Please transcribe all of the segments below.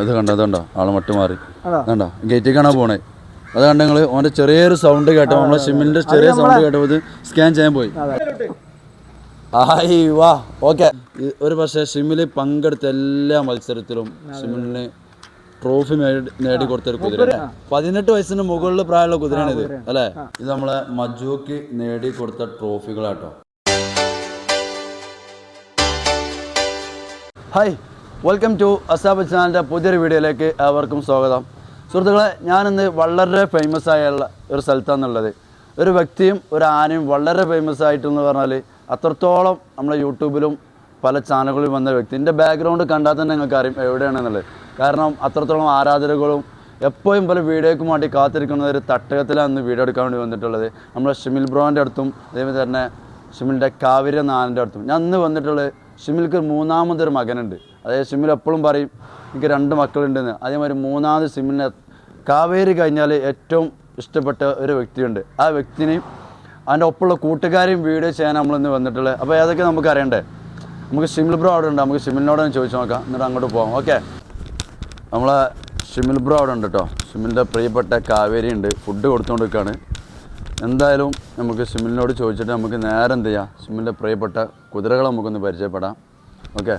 ഇത് കണ്ടോ അതുണ്ടോ ആളെ മട്ട് മാറി. അതാ. കണ്ടോ? ഗേറ്റിൽ കാണാൻ പോണേ? അത് കണ്ട നിങ്ങൾ ഓന്റെ ചെറിയൊരു സൗണ്ട് കേട്ടോ നമ്മളെ സിമ്മിന്റെ ചെറിയ സൗണ്ട് കേട്ടോ ഇത് സ്കാൻ ചെയ്യാൻ പോയി. ആയി വാ ഓക്കെ. ഒരു പക്ഷേ സിമ്മിൽ പങ്കെടുത്ത എല്ലാ മത്സരത്തിലും സിമ്മിന് ട്രോഫി നേടി കൊടുത്തൊരു കുതിര പതിനെട്ട് വയസ്സിന് മുകളിൽ പ്രായമുള്ള കുതിരയാണ് ഇത് അല്ലേ? ഇത് നമ്മളെ മജുക്ക് നേടി കൊടുത്ത ട്രോഫികളാട്ടോ ഹായ്. വെൽക്കം ടു അസാബ് ചാനലിന്റെ പുതിയൊരു വീഡിയോയിലേക്ക് ഏവർക്കും സ്വാഗതം. സുഹൃത്തുക്കളെ ഞാനിന്ന് വളരെ ഫേമസ് ആയുള്ള ഒരു സ്ഥലത്താണെന്നുള്ളത് ഒരു വ്യക്തിയും ഒരു ആനയും വളരെ ഫേമസ് ആയിട്ടെന്ന് പറഞ്ഞാൽ അത്രത്തോളം നമ്മളെ യൂട്യൂബിലും പല ചാനലുകളിലും വന്ന വ്യക്തി. എന്റെ ബാക്ക്ഗ്രൗണ്ട് കണ്ടാൽ തന്നെ നിങ്ങൾക്ക് അറിയും എവിടെയാണെന്നുള്ളത്. കാരണം അത്രത്തോളം ആരാധകരും എപ്പോഴും പല വീഡിയോയ്ക്ക് വേണ്ടി കാത്തിരിക്കുന്ന ഒരു തട്ടകത്തിലാണ് വീഡിയോ എടുക്കാൻ വേണ്ടി വന്നിട്ടുള്ളത്. നമ്മളെ ഷിമിൽ ബ്രോന്റെ അടുത്തും അതേപോലെ തന്നെ ഷിമിലിന്റെ കാവിരി എന്ന അടുത്തും. ഞാൻ ഇന്ന് വന്നിട്ടുള്ളത് ഷിമിൽക്ക് മൂന്നാമതൊരു മകനുണ്ട്. അതായത് സിമ്മിൽ എപ്പോഴും പറയും എനിക്ക് രണ്ട് മക്കളുണ്ടെന്ന്. അതേമാതിരി മൂന്നാമത് സിമ്മിനെ കാവേരി കഴിഞ്ഞാൽ ഏറ്റവും ഇഷ്ടപ്പെട്ട ഒരു വ്യക്തിയുണ്ട്. ആ വ്യക്തിനെയും അതിന്റെ ഒപ്പമുള്ള കൂട്ടുകാരെയും വീഡിയോ ചെയ്യാൻ നമ്മളിന്ന് വന്നിട്ടുള്ളത്. അപ്പോൾ ഏതൊക്കെ നമുക്ക് അറിയണ്ടേ? നമുക്ക് സിമ്മിൽ ബ്രോ അവിടെ ഉണ്ട്. നമുക്ക് ഷിമിലിനോട് ഒന്ന് ചോദിച്ചു നോക്കാം. എന്നിട്ട് അങ്ങോട്ട് പോകാം ഓക്കെ. നമ്മളെ ഷിമിൽ ബ്രോ അവിടെ ഉണ്ട് കേട്ടോ. ഷിമിലിന്റെ പ്രിയപ്പെട്ട കാവേരി ഉണ്ട്. ഫുഡ് കൊടുത്തുകൊണ്ടിരിക്കുകയാണ് എന്തായാലും നമുക്ക് ഷിമിലിനോട് ചോദിച്ചിട്ട് നമുക്ക് നേരെ എന്ത് ചെയ്യാം? ഷിമിലിന്റെ പ്രിയപ്പെട്ട കുതിരകളെ നമുക്കൊന്ന് പരിചയപ്പെടാം. ഓക്കെ.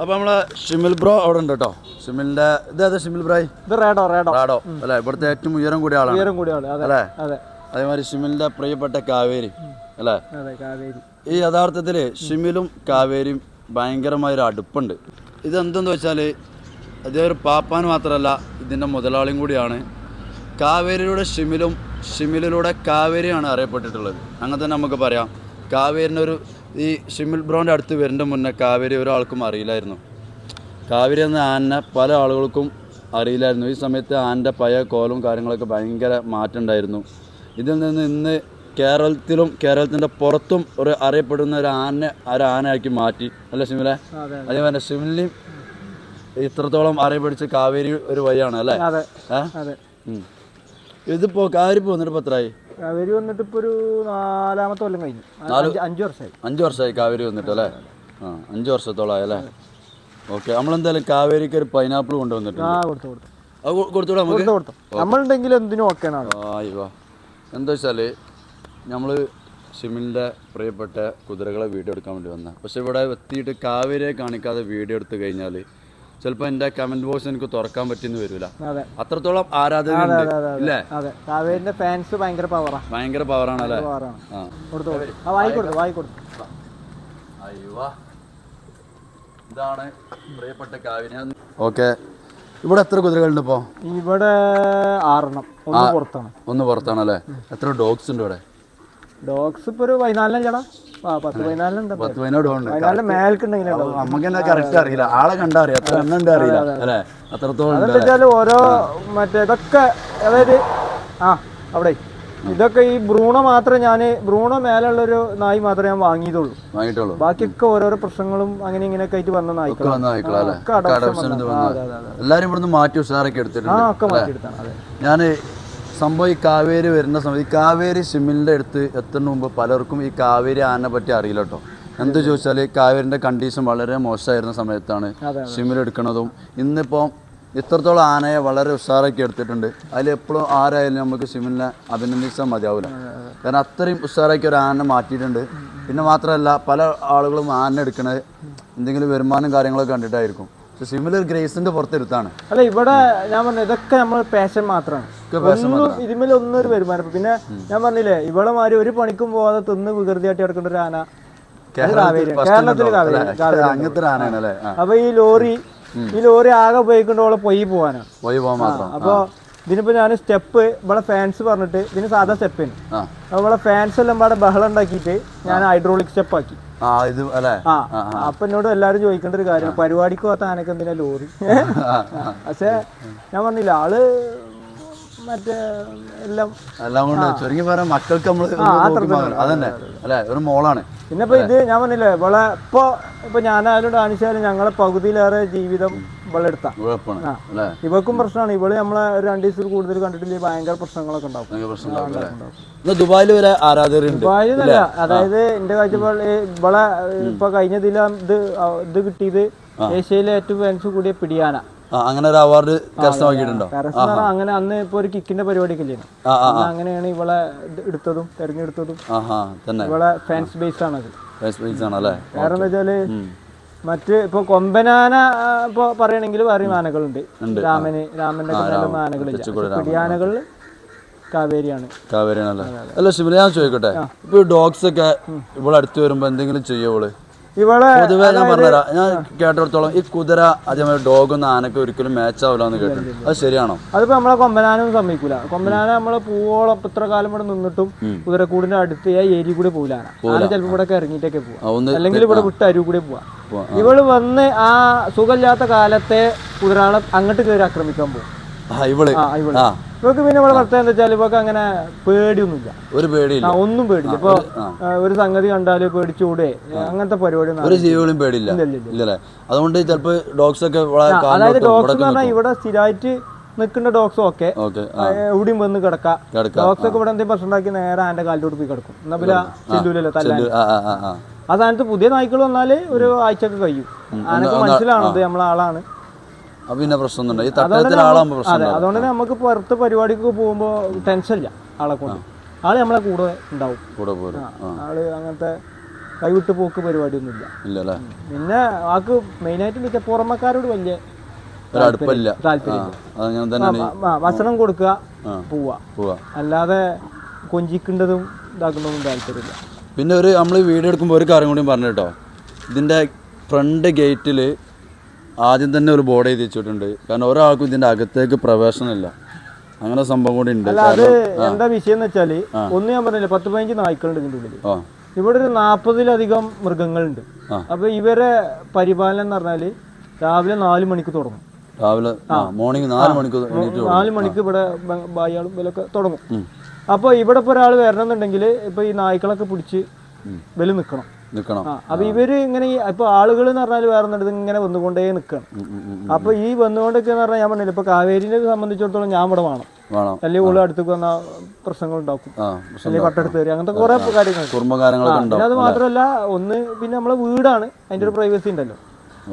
അപ്പോൾ നമ്മളെ ഷിമിൽ ബ്രോ അവിടെ ഉണ്ട് കേട്ടോ. ഷിമിലിന്റെ ഇതേതാ ഷിമിൽ ബ്രോയ് ഇത് റേഡോ റേഡോ. റാഡോ. അല്ലേ? ഇവിടുത്തെ ഏറ്റവും ഉയരം കൂടിയ ആളാണ്. ഉയരം അതെ അല്ലേ? അതെ. അതേമാതിരി ഷിമിലിന്റെ പ്രിയപ്പെട്ട കാവേരി അല്ലേ? അതെ കാവേരി. ഈ യഥാർത്ഥത്തിൽ ഷിമിലും കാവേരിയും ഭയങ്കരമായൊരു അടുപ്പുണ്ട്. ഇതെന്തെന്ന് വെച്ചാൽ അതേ ഒരു പാപ്പാൻ മാത്രമല്ല ഇതിന്റെ മുതലാളിയും കൂടിയാണ്. കാവേരിയിലൂടെ ഷിമിലും ഷിമിലിലൂടെ കാവേരിയാണ് അറിയപ്പെട്ടിട്ടുള്ളത്. അങ്ങനെ തന്നെ നമുക്ക് പറയാം. കാവേരിനൊരു ഒരു ഈ ഷിമിൽ ബ്രോന്റെ അടുത്ത് വരുന്ന മുന്നേ കാവേരി ഒരാൾക്കും അറിയില്ലായിരുന്നു. കാവേരി എന്ന ആനെ പല ആളുകൾക്കും അറിയില്ലായിരുന്നു. ഈ സമയത്ത് ആന്റെ പയ കോലും കാര്യങ്ങളൊക്കെ ഭയങ്കര മാറ്റം ഉണ്ടായിരുന്നു ഇതിൽ നിന്ന് ഇന്ന് കേരളത്തിലും കേരളത്തിന്റെ പുറത്തും ഒരു അറിയപ്പെടുന്ന ഒരു ആന ഒരു ആനയാക്കി മാറ്റി. അല്ലേ ഷിമിലെ? അതെ അതേപോലെ ഷിമിലിനെയും ഇത്രത്തോളം അറിയപ്പെടിച്ച് കാവേരി ഒരു വഴിയാണ് അല്ലേ? അതെ കാവേരി അതെ. ഉം. കാവേരി വന്നിട്ട് ഇപ്പോൾ ഇപ്പൊ ഒരു നാലാമത്തെ കൊല്ലം കഴിഞ്ഞു. അഞ്ച് അഞ്ച് വർഷമായി. അഞ്ച് വർഷമായി കാവേരി വന്നിട്ട് അല്ലേ? ആ അഞ്ച് വർഷത്തോളമായി അല്ലേ? ഓക്കെ നമ്മളെന്തായാലും കാവേരിക്ക് ഒരു പൈനാപ്പിൾ കൊണ്ടുവന്നിട്ടുണ്ട്. ആ കൊടുത്തു കൊടുത്തു. അത് കൊ- കൊടുത്തൂടെ നമുക്ക്. കൊടുത്തു കൊടുത്തു. നമ്മളുണ്ടെങ്കിൽ എന്തിനും ആൾ. ആയിവാ എന്താ വെച്ചാൽ നമ്മൾ ഷിമിലിന്റെ പ്രിയപ്പെട്ട കുതിരകളെ വീഡിയോ എടുക്കാൻ വേണ്ടി വന്ന പക്ഷെ ഇവിടെ എത്തിയിട്ട് കാവേരിയെ കാണിക്കാതെ വീഡിയോ എടുത്തു കഴിഞ്ഞാൽ ചിലപ്പോൾ എന്റെ കമന്റ് ബോക്സ് എനിക്ക് തുറക്കാൻ പറ്റിയെന്ന് വരില്ല അത്രത്തോളം ആരാധന ഇല്ലേ? കാവേരിന്റെ ഫാൻസ് ഭയങ്കര പവറാ ഭയങ്കര പവറാണ് അല്ലേ ഇതാണ് പ്രിയപ്പെട്ട കാവിനെ ഓക്കെ. ഇവിടെ എത്ര കുതിരകളുണ്ട് ഇപ്പോ? ഇവിടെ ആറെണ്ണം. ഒന്ന് പുറത്താണ്. ഒന്ന് പുറത്താണ് അല്ലേ എത്ര ഡോഗ്സ് ഉണ്ട് ഇവിടെ? ഡോഗ്സ് ഇപ്പൊ ഒരു പതിനാലിനും ചേടാ പത്ത് പതിനാലിനുണ്ട് പത്ത് നമുക്ക് എന്താ കറക്റ്റ് അറിയില്ല. ആളെ കണ്ടാ അറിയാം. അറിയില്ല. അല്ലേ? അത്രത്തോളം അതെന്താ ഓരോ മറ്റേ ഇതൊക്കെ അതായത് ആ അവിടെ. ഇതൊക്കെ ഈ ഭ്രൂണ മാത്രമേ ഞാൻ മേലുള്ള ഒരു നായി മാത്രമേ ഞാൻ വാങ്ങിയതുള്ളൂ വാങ്ങിയിട്ടുള്ളൂ. ബാക്കിയൊക്കെ ഓരോരോ പ്രശ്നങ്ങളും അങ്ങനെ ഇങ്ങനെയൊക്കെ ആയിട്ട് വന്ന നായ്ക്കളാണ്. എല്ലാരും ഇവിടുന്ന് മാറ്റി ഉഷാറൊക്കെ എടുത്തിട്ടുണ്ട്. ഞാൻ സംഭവം ഈ കാവേരി വരുന്ന സമയത്ത് ഈ കാവേരി സിമ്മിലിന്റെ അടുത്ത് എത്തുന്ന മുമ്പ് പലർക്കും ഈ കാവേരി ആനെ പറ്റി അറിയില്ല കേട്ടോ. എന്ത് ചോദിച്ചാൽ കാവേരിന്റെ കണ്ടീഷൻ വളരെ മോശമായിരുന്ന സമയത്താണ് സിമ്മിൽ എടുക്കുന്നതും ഇന്നിപ്പോൾ ഇത്രത്തോളം ആനയെ വളരെ ഉഷാറാക്കി എടുത്തിട്ടുണ്ട്. അതിൽ എപ്പോഴും ആരായാലും നമുക്ക് സിമിലിനെ അഭിനന്ദിച്ചാൽ മതിയാവില്ല കാരണം അത്രയും ഉഷാറാക്കി ഒരു ആന മാറ്റിയിട്ടുണ്ട്. പിന്നെ മാത്രമല്ല പല ആളുകളും ആന എടുക്കണത് എന്തെങ്കിലും വരുമാനം കാര്യങ്ങളൊക്കെ കണ്ടിട്ടായിരിക്കും. പക്ഷെ സിമിലർ ഒരു പുറത്തെടുത്താണ്. അല്ല ഇവിടെ ഞാൻ പറഞ്ഞു ഇതൊക്കെ നമ്മൾ പാഷൻ മാത്രമാണ്. ഒന്നും ഒന്നൊരു വരുമാനം പിന്നെ ഞാൻ പറഞ്ഞില്ലേ ഇവിടെ മാതിരി ഒരു പണിക്കും പോവാതെ തിന്ന് വികൃതിയായിട്ട് കിടക്കേണ്ട ഒരു ആന കേരളത്തിൽ അങ്ങനത്തെ അപ്പൊ ഈ ലോറി ഈ ലോറി ആകെ ഉപയോഗിക്കേണ്ട പൊയ്യി പോവാനാണ് പോയി പോവാൻ മാത്രം. അപ്പോൾ ഇതിനിപ്പോ ഞാൻ സ്റ്റെപ്പ് ഇവിടെ ഫാൻസ് പറഞ്ഞിട്ട് ഇതിന് സാധാ സ്റ്റെപ്പിന് അപ്പൊ ഇവിടെ ഫാൻസ് എല്ലാം ഇവിടെ ബഹളം ഉണ്ടാക്കിയിട്ട് ഞാൻ ഹൈഡ്രോളിക് സ്റ്റെപ്പ് ആക്കി ഇത് അല്ലേ? ആ അപ്പൊ എന്നോട് എല്ലാവരും ചോദിക്കേണ്ട ഒരു കാര്യം പരിപാടിക്ക് പോകാത്ത ആനക്ക് എന്തിനാ ലോറി? പക്ഷെ ഞാൻ പറഞ്ഞില്ല ആൾ മറ്റേ എല്ലാം. എല്ലാം കൊണ്ട് ചുരുങ്ങി പറയാൻ മക്കൾക്ക് നമ്മൾ അതന്നെ. അല്ലേ? ഒരു മോളാണ്. പിന്നെ ഇപ്പൊ ഇത് ഞാൻ പറഞ്ഞില്ലേ ഇവിടെ ഇപ്പൊ ഇപ്പൊ ഞാനായാലും കാണിച്ചാലും ഞങ്ങളെ പകുതിയിലേറെ ജീവിതം ഇവളെ അല്ലേ? ഇവക്കും പ്രശ്നമാണ്. ഇവൾ നമ്മളെ ഒരു രണ്ട് ദിവസത്തിൽ കൂടുതൽ കണ്ടിട്ടില്ല ഭയങ്കര പ്രശ്നങ്ങളൊക്കെ ഉണ്ടാവും. ദുബായിൽ വരെ ദുബായിന്നല്ല അതായത് എന്റെ കാഴ്ചപ്പാടിൽ ഇവളെ ഇപ്പൊ കഴിഞ്ഞ ഇതില ഇത് ഇത് കിട്ടിയത് ഏഷ്യയിലെ ഏറ്റവും ഫാൻസ് കൂടിയ പിടിയാന. അങ്ങനെ ഒരു അവാർഡ് കരസ്ഥമാക്കിയിട്ടുണ്ടോ? അങ്ങനെ അന്ന് ഇപ്പൊ ഒരു കിക്കിന്റെ പരിപാടിയൊക്കെ ഇല്ലേ അങ്ങനെയാണ് ഇവളെ എടുത്തതും തെരഞ്ഞെടുത്തതും. ഇവളെ ഫാൻസ് ബേസ് ആണത് ഫേസ്ബുക്ക് ആണല്ലേ വേറെ എന്താ വെച്ചാൽ മറ്റ് ഇപ്പൊ കൊമ്പനാന ഇപ്പൊ പറയണെങ്കിൽ വേറെ ആനകളുണ്ട് രാമന് രാമന്റെ ആനകളില്ല പിടിയാനകളിൽ കാവേരിയാണ്. കാവേരിയാണല്ലേ അല്ല? ശിവല ഞാൻ ചോദിക്കട്ടെ? ഇപ്പൊ ഡോഗ്സ് ഒക്കെ ഇവിടെ അടുത്ത് വരുമ്പോ എന്തെങ്കിലും ചെയ്യുവോൾ ഇവളെ പൊതുവേ ഞാൻ പറഞ്ഞുതരാം. ഞാൻ കേട്ടിടത്തോളം ഈ കുതിര അതേമാതിരി ഡോഗും ആനക്കും ഒരിക്കലും മാച്ച് ആവില്ല എന്ന് കേട്ടു അത് ശരിയാണോ? അതിപ്പോ നമ്മളെ കൊമ്പനാനും സമ്മതിക്കൂല. കൊമ്പനാന നമ്മളെ പൂവോളം ഇത്ര കാലം ഇവിടെ നിന്നിട്ടും കുതിരക്കൂടിന്റെ അടുത്ത് ആ ഏരി കൂടെ പോകില്ല ആന. ചിലപ്പോ ഇവിടെ ഇറങ്ങിയിട്ടൊക്കെ പോവാം. അല്ലെങ്കിൽ ഇവിടെ വിട്ട് അരി കൂടെ പോവാ. ഇവൾ വന്ന് ആ സുഖമില്ലാത്ത കാലത്തെ കുതിരാളെ അങ്ങോട്ട് കയറി ആക്രമിക്കാൻ പോകും ഇവൾ. ഇവക്ക് പിന്നെ ഇവിടെ വർത്തം എന്താ വെച്ചാൽ ഇവക്ക് അങ്ങനെ പേടിയൊന്നുമില്ല. ഒരു പേടിയില്ല. ഒന്നും പേടില്ല ഇപ്പൊ ഒരു സംഗതി കണ്ടാൽ പേടിച്ചൂടെ? അങ്ങനത്തെ പരിപാടി ഒരു ജീവികളും പേടിയില്ല. ഇല്ലല്ലേ? അതുകൊണ്ട് ചിലപ്പോ ഡോഗ്സ് ഒക്കെ അതായത് ഡോക്സ് ഡോഗ്സ് എന്ന് പറഞ്ഞാൽ ഇവിടെ സ്ഥിരമായിട്ട് നിൽക്കുന്ന ഡോഗ്സും ഒക്കെ എവിടെയും വന്ന് കിടക്കാം. ഡോക്സ് ഡോഗ്സ് ഒക്കെ ഇവിടെ എന്തെങ്കിലും പ്രശ്നം ഉണ്ടാക്കി നേരെ ആന്റെ കാലിലോട്ട് പോയി കിടക്കും. എന്നാ പിന്നെ ചെല്ലൂലല്ലോ തല്ലാൻ. ആ സ്ഥാനത്ത് പുതിയ നായ്ക്കൾ വന്നാൽ ഒരു ആഴ്ചയൊക്കെ കഴിയും. ആനക്ക് മനസ്സിലാണത് നമ്മളെ ആളാണ്. അപ്പൊ പിന്നെ പ്രശ്നമൊന്നുമില്ല. ഈ പ്രശ്നം അതെ അതുകൊണ്ട് തന്നെ നമുക്ക് പുറത്ത് പരിപാടിക്ക് പോകുമ്പോ ടെൻഷൻ ഇല്ല ആളെ കൊണ്ട്. ആൾ നമ്മളെ കൂടെ ഉണ്ടാവും. കൂടെ പോരും. ആ ആൾ അങ്ങനത്തെ കൈവിട്ട് പോക്ക് പരിപാടിയൊന്നുമില്ല. ഇല്ല പിന്നെ ആൾക്ക് മെയിനായിട്ട് മിക്ക പുറമക്കാരോട് വലിയ ഒരു അടുപ്പമില്ല. ആ താല്പര്യം അതങ്ങനെ തന്നെയാണ് ഈ- ആ, ഭക്ഷണം കൊടുക്കുക ആ. പോവാ പോവാ അല്ലാതെ കൊഞ്ചിക്കേണ്ടതും ഇതാക്കുന്നതും താല്പര്യമില്ല. പിന്നെ ഒരു നമ്മൾ വീഡിയോ എടുക്കുമ്പോൾ ഒരു കാര്യം കൂടി പറഞ്ഞു കേട്ടോ. ഇതിന്റെ ഫ്രണ്ട് ഗേറ്റിൽ ആദ്യം തന്നെ ഒരു ബോർഡ് എഴുതി വെച്ചിട്ടുണ്ട്. കാരണം ഒരാൾക്കും ഇതിന്റെ അകത്തേക്ക് പ്രവേശനമില്ല. അങ്ങനെ സംഭവം കൂടി ഉണ്ട്. അല്ല അത് എന്താ വിഷയം എന്ന് വെച്ചാൽ ഒന്ന് ഞാൻ പറഞ്ഞില്ല പത്ത് പതിനഞ്ച് നായ്ക്കളുണ്ട് ഇതിന്റെ ഉള്ളിൽ ഇവിടെ ഒരു നാൽപ്പതിലധികം മൃഗങ്ങളുണ്ട്. അപ്പൊ ഇവരെ പരിപാലനം എന്ന് പറഞ്ഞാൽ രാവിലെ നാല് മണിക്ക് തുടങ്ങും. രാവിലെ മോർണിംഗ് നാല് മണിക്ക് നാല് മണിക്ക് ഇവിടെ ബ- ബായികളും ഇവരൊക്കെ തുടങ്ങും. അപ്പൊ ഇവിടെ ഇപ്പൊ ഒരാൾ വരണമെന്നുണ്ടെങ്കിൽ ഇപ്പൊ ഈ നായ്ക്കളൊക്കെ പിടിച്ച് വെൽ നിക്കണം. നിൽക്കണം അപ്പൊ ഇവർ ഇങ്ങനെ ഇപ്പൊ ആളുകൾ എന്ന് പറഞ്ഞാൽ വേറെ ഒന്നും ഇങ്ങനെ വന്നുകൊണ്ടേ നിൽക്കണം. അപ്പൊ ഈ വന്നുകൊണ്ടൊക്കെ എന്ന് പറഞ്ഞാൽ ഞാൻ പറഞ്ഞില്ല ഇപ്പൊ കാവേരിനെ സംബന്ധിച്ചിടത്തോളം ഞാൻ ഇവിടെ വേണം. അല്ലെങ്കിൽ ഉള്ള അടുത്തേക്ക് വന്ന പ്രശ്നങ്ങൾ ഉണ്ടാക്കും. അല്ലെങ്കിൽ പട്ടെടുത്ത് കയറി അങ്ങനത്തെ കുറെ കാര്യങ്ങൾ പിന്നെ അത് മാത്രമല്ല ഒന്ന് പിന്നെ നമ്മളെ വീടാണ് അതിന്റെ ഒരു പ്രൈവസി ഉണ്ടല്ലോ.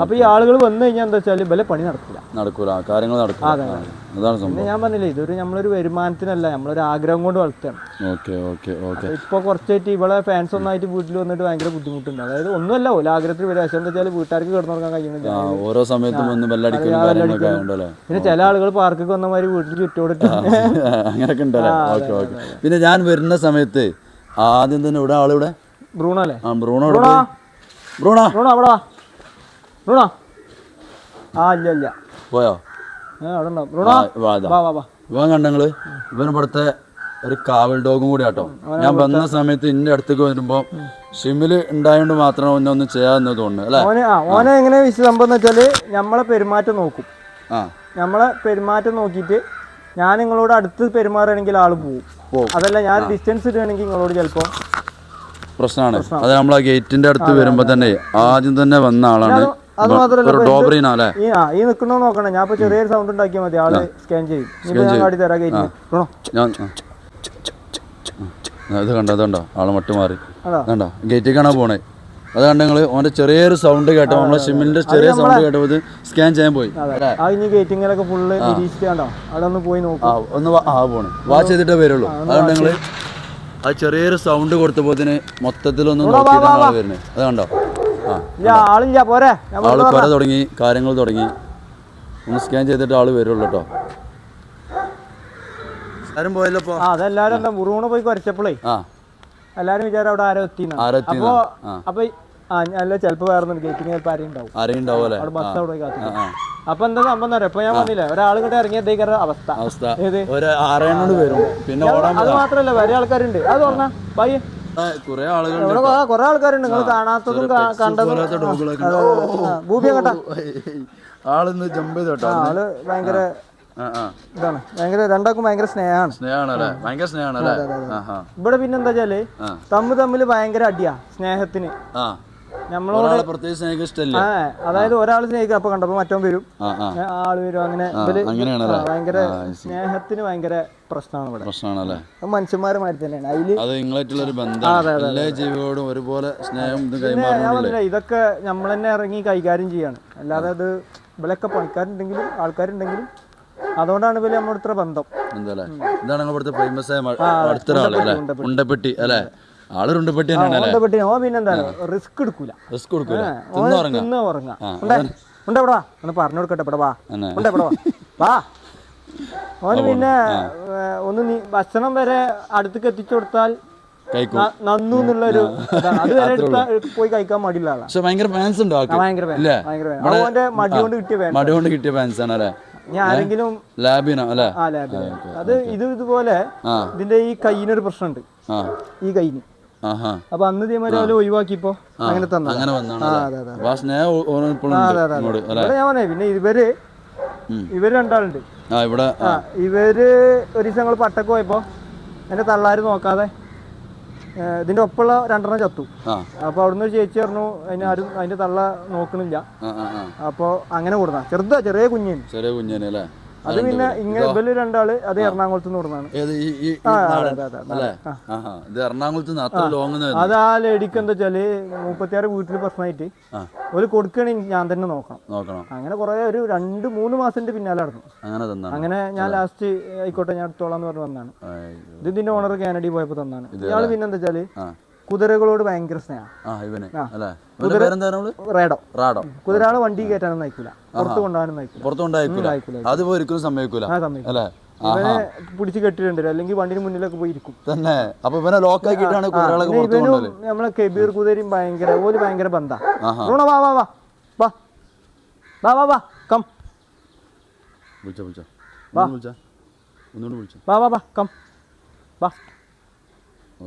അപ്പൊ ഈ ആളുകൾ വന്നു കഴിഞ്ഞാൽ എന്താ വെച്ചാൽ ഇവലെ പണി നടക്കില്ല നടക്കൂല കാര്യങ്ങൾ നടക്കില്ല ഞാൻ പറഞ്ഞില്ലേ ഇതൊരു നമ്മളൊരു വരുമാനത്തിനല്ല നമ്മളൊരു ആഗ്രഹം കൊണ്ട് വളർത്തുകയാണ്. Okay okay okay. ഇപ്പൊ കുറച്ചായിട്ട് ഇവളെ ഫാൻസ് ഒന്നായിട്ട് വീട്ടിൽ വന്നിട്ട് ഭയങ്കര ബുദ്ധിമുട്ടുണ്ട്. അതായത് ഒന്നുമല്ല ഓല ആഗ്രഹത്തിൽ വരും പക്ഷെ എന്താ വെച്ചാൽ വീട്ടുകാർക്ക് കിടന്നുറങ്ങാൻ കഴിയുന്നില്ല. ഓരോ സമയത്തും പിന്നെ ചില ആളുകൾ പാർക്കിൽ വന്ന മാതിരി വീട്ടിൽ ചുറ്റോടിട്ട് അങ്ങനെയൊക്കെ ഉണ്ടല്ലേ? Okay okay. പിന്നെ ഞാൻ വരുന്ന സമയത്ത് ആദ്യം തന്നെ ഇവിടെ ആളിവിടെ? ബ്രൂണോ അല്ലേ ആ ബ്രൂണോ ബ്രൂണോ. ബ്രൂണോ. അവിടെ ബ്രൂണോ? ആ ഇല്ല ഇല്ല. പോയോ? ഇവൻ കണ്ടങ്ങൾ ഇവൻ ഇവിടുത്തെ ഒരു കാവൽ ഡോഗും കൂടി ആട്ടോ. ഞാൻ വന്ന സമയത്ത് ഇന്റെ അടുത്തേക്ക് വരുമ്പോ ഷിമിൽ ഉണ്ടായോണ്ട് മാത്രം ഒന്നെ ഒന്നും ചെയ്യാന്ന് തോന്നുന്നു അല്ലെ? ഓനെ എങ്ങനെ വിശദം സംഭവം എന്ന് വെച്ചാൽ നമ്മളെ പെരുമാറ്റം നോക്കും. നമ്മളെ പെരുമാറ്റം നോക്കിയിട്ട് ഞാൻ നിങ്ങളോട് അടുത്ത് പെരുമാറുകയാണെങ്കിൽ ആൾ പോകും. അതല്ല ഞാൻ ഡിസ്റ്റൻസ് ഇടുകയാണെങ്കിൽ നിങ്ങളോട് ചിലപ്പോ പ്രശ്നമാണ് അത് നമ്മളെ ഗേറ്റിന്റെ അടുത്ത് വരുമ്പോ തന്നെ ആദ്യം തന്നെ വന്ന ആളാണ്. അത് മാത്രമല്ല ഈ നോക്കണേ നോക്കണം. ഞാൻ ഇപ്പൊ ചെറിയൊരു സൗണ്ട് ഉണ്ടാക്കിയാൽ മതി. ആൾ സ്കാൻ ചെയ്യും. ഞാൻ കാട്ടി തരാം കയറ്റി ബ്രൂണോ ഞാൻ ആ. ഇത് കണ്ടോ അതുണ്ടോ ആളെ മട്ട് മാറി. അതാ. കണ്ടോ? ഗേറ്റിൽ കാണാൻ പോണേ? അത് കണ്ട നിങ്ങൾ? ഓന്റെ ചെറിയൊരു സൗണ്ട് കേട്ടോ നമ്മളെ സിമ്മിന്റെ ചെറിയ സൗണ്ട് കേട്ടോ ഇത് സ്കാൻ ചെയ്യാൻ പോയി. ഗേറ്റിങ്ങിലൊക്കെ ഫുള്ള് നിരീക്ഷിച്ച് കണ്ടോ? അവിടെ ഒന്ന് പോയി നോക്കും. ഒന്ന് ആ പോണ്. വാച്ച് ചെയ്തിട്ടേ വരുള്ളൂ. അതുകൊണ്ട് നിങ്ങൾ ആ ചെറിയൊരു സൗണ്ട് കൊടുത്തപ്പോ മൊത്തത്തിലൊന്ന് നോക്കിയിട്ടാണ് വരുന്നത് അത് കണ്ടോ? ആളില്ല പോരെ. ആൾ കുറെ തുടങ്ങി കാര്യങ്ങൾ തുടങ്ങി. ഒന്ന് സ്കാൻ ചെയ്തിട്ട് ആൾ വരുള്ളൂ കേട്ടോ ആരും പോയല്ലോ ഇപ്പൊ? ആ അതെല്ലാരും എന്താ മുറുകൂണ പോയി കുറച്ചപ്പോഴേ എല്ലാരും വിചാരം അവിടെ ആരോ എത്തി അപ്പൊ അപ്പൊ അല്ല ചിലപ്പോ വേറെ ഗേറ്റിങ് ചിലപ്പോ ആരെയും ഉണ്ടാവും. ആരെയും അവിടെ ബസ് അവിടെ കാത്തു. അപ്പൊ എന്താ സംഭവം ഇപ്പൊ ഞാൻ പറഞ്ഞില്ല ഒരാൾ ഇങ്ങോട്ട് ഇറങ്ങിയതേക്കാര അവസ്ഥ. അവസ്ഥ. ഏത്? ഒരു ആറേണോട് വരും. പിന്നെ ഓടാൻ അത് മാത്രല്ല വേറെ ആൾക്കാരുണ്ട്. അത് പറഞ്ഞ ബൈ കുറെ ആളുകൾ ഇവിടെ കൊറേ- ആൾക്കാരുണ്ട്. നിങ്ങൾ കാണാത്തതും കണ്ടതും ഭൂമിയെ കേട്ടാ ആളിന്ന് ജമ്പ് ചെയ്തോട്ടോ ആൾ ഭയങ്കര ഇതാണ്. ഭയങ്കര രണ്ടാക്കും ഭയങ്കര സ്നേഹമാണ്. ആഹാ. ഇവിടെ പിന്നെന്താ വെച്ചാൽ തമ്മിൽ തമ്മ് തമ്മിൽ ഭയങ്കര അടിയാ സ്നേഹത്തിന്. നമ്മളോട് പ്രത്യേകിച്ച് സ്നേഹിക്കാൻ ഇഷ്ടമല്ല. അതായത് ഒരാൾ സ്നേഹിക്കുക അപ്പൊ കണ്ടപ്പോ മറ്റവൻ വരും. ആൾ വരും. അങ്ങനെ ഭയങ്കര സ്നേഹത്തിന് ഭയങ്കര പ്രശ്നമാണ് ഇവിടെ. പ്രശ്നമാണല്ലേ? മനുഷ്യന്മാരെ മാതിരി തന്നെയാണ്. അതിൽ അത് നിങ്ങളായിട്ടുള്ള ഒരു ബന്ധമാണ് എല്ലാ ജീവികളോടും ഒരുപോലെ സ്നേഹം ഇതൊക്കെ നമ്മൾ തന്നെ ഇറങ്ങി കൈകാര്യം ചെയ്യാണ്. അല്ലാതെ അത് ഇവിടെയൊക്കെ പണിക്കാരുണ്ടെങ്കിലും ആൾക്കാരുണ്ടെങ്കിലും അതുകൊണ്ടാണ് ഇവർ നമ്മുടെ ഇത്ര ബന്ധം. എന്താണ് ഇതാണ് ഇവിടുത്തെ ഫേമസ് ആയ അല്ലേ? ഉണ്ടപ്പെട്ടി അല്ലേ? ആൾ ഓ റിസ്ക് എടുക്കൂല. റിസ്ക് ഉണ്ട്? ഇവിടെ വാ. ഒന്ന് പറഞ്ഞു കൊടുക്കട്ടെ ഇവിടെ വാ. തന്നെ. ഉണ്ട് ഇവിടെ വാ. വാ. ഓന് പിന്നെ ഏ, ഒന്ന് നീ ഭക്ഷണം വരെ അടുത്തേക്ക് എത്തിച്ചു കൊടുത്താൽ നന്നു എന്നുള്ളൊരു അത് വരെ പോയി കഴിക്കാൻ മടിയുള്ള ആളാണ് പക്ഷെ ഭയങ്കര ഫാൻസ് ഉണ്ട് ഭയങ്കര ഭയങ്കര മടി കൊണ്ട് കിട്ടിയ മടി കൊണ്ട് കിട്ടിയ ഫാൻസ് ആണ് അല്ലേ? ഞാൻ ആരെങ്കിലും ലാബിനോ അല്ലേ? ആ അത് ഇത് ഇതുപോലെ ഇതിന്റെ ഈ കൈയിനൊരു പ്രശ്നമുണ്ട്. ഈ കൈന്. ആഹാ അപ്പൊ അന്ന് ഇതേമാതിരി അവർ ഒഴിവാക്കിപ്പോ അങ്ങനെ തന്നെ അങ്ങനെ അതെ ഞാൻ പറഞ്ഞേ പിന്നെ ഇവർ. ഇവർ രണ്ടാളുണ്ട്. ഇവർ ഒരു ദിവസം ഞങ്ങൾ പട്ടക്ക് പോയപ്പോ എന്റെ തള്ളാര് നോക്കാതെ ഇതിന്റെ ഒപ്പുള്ള രണ്ടെണ്ണം ചത്തു. അപ്പൊ അവിടുന്ന് ഒരു ചേച്ചി പറഞ്ഞു അതിന് ആരും അതിന്റെ തള്ള നോക്കണില്ല. അപ്പൊ അങ്ങനെ കൊടുന്ന. ചെറുതാ ചെറിയ കുഞ്ഞിന്. ചെറിയ കുഞ്ഞേനെ അല്ലേ? അത് പിന്നെ ഇങ്ങനെ ഇവർ രണ്ടാൾ അത് എറണാകുളത്ത് നിന്ന് കൊടുന്നാണ് ഏത് ഈ ഈ ഈ നാടൻ അല്ലേ? ആഹാ. ഇത് എറണാകുളത്ത് നിന്ന് അത്ര ലോങ് അത് ആ ലേഡിക്ക് എന്താ വെച്ചാൽ മുപ്പത്തിയാറ് വീട്ടിൽ പ്രശ്നമായിട്ട് ഒരു കൊടുക്കണെങ്കിൽ ഞാൻ തന്നെ നോക്കണം. നോക്കണം. അങ്ങനെ കുറെ ഒരു രണ്ട് മൂന്ന് മാസത്തിന്റെ പിന്നാലെ നടന്നു. അങ്ങനെ ഞാൻ ലാസ്റ്റ് ആയിക്കോട്ടെ ഞാൻ എടുത്തോളാം എന്ന് പറഞ്ഞു വന്നാണ്. ഇത് ഇതിന്റെ ഓണർ കാനഡി പോയപ്പോ തന്നാണ്. ഇയാൾ പിന്നെന്താ വെച്ചാൽ കുതിരകളോട് ഭയങ്കര സ്നേഹം. റേഡോ. കുതിരകളെ വണ്ടി കയറ്റാനും നയിക്കൂല പുറത്ത് കൊണ്ടുപോകാനും നയിക്കൂല പുറത്ത്. അത് ഒരിക്കലും സമ്മതിക്കൂല. അല്ലേ? ഇവനെ പിടിച്ച് കെട്ടിട്ടുണ്ട് അല്ലെങ്കിൽ വണ്ടിന് മുന്നിലൊക്കെ പോയിരിക്കും തന്നെ. അപ്പൊ ഇവനെ നമ്മളെ കെബീർ കുതിരയും ഭയങ്കര ഓൽ ഭയങ്കര ബന്ധാ. വാ വാ വാ. വാ. വാ വാ വാ. കം. വിളിച്ചോ വിളിച്ചോ. ഒന്നുകൂടി വിളിച്ചാ? ഒന്നുകൂടി വിളിച്ചോ? വാ വാ വാ. കം. വാ.